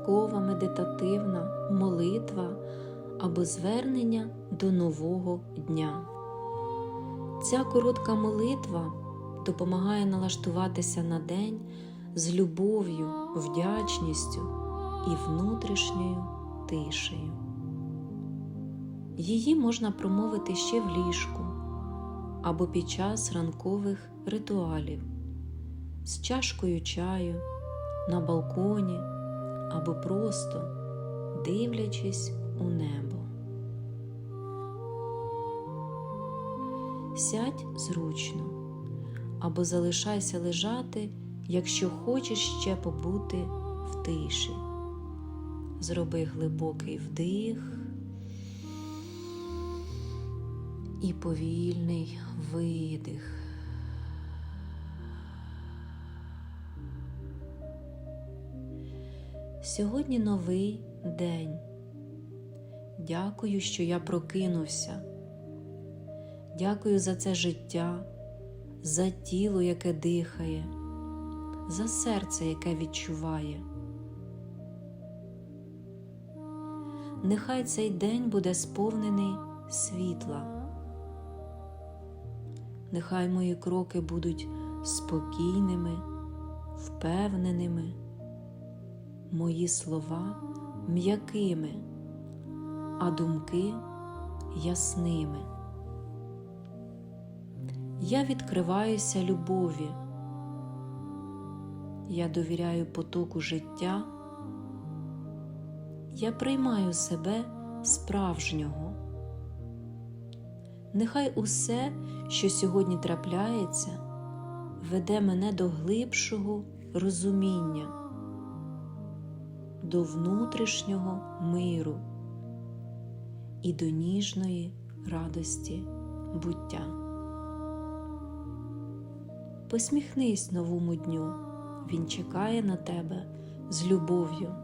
ранкова медитативна молитва або звернення до нового дня. Ця коротка молитва допомагає налаштуватися на день з любов'ю, вдячністю і внутрішньою тишею. Її можна промовити ще в ліжку або під час ранкових ритуалів з чашкою чаю на балконі або просто дивлячись у небо. Сядь зручно або залишайся лежати, якщо хочеш ще побути в тиші. Зроби глибокий вдих і повільний видих. Сьогодні новий день. Дякую, що я прокинувся. Дякую за це життя, за тіло, яке дихає, за серце, яке відчуває. Нехай цей день буде сповнений світла. Нехай мої кроки будуть спокійними, впевненими, мої слова м'якими, а думки ясними. Я відкриваюся любові. Я довіряю потоку життя. Я приймаю себе справжнього. Нехай усе, що сьогодні трапляється, веде мене до глибшого розуміння, до внутрішнього миру і до ніжної радості буття. Посміхнись новому дню, він чекає на тебе з любов'ю.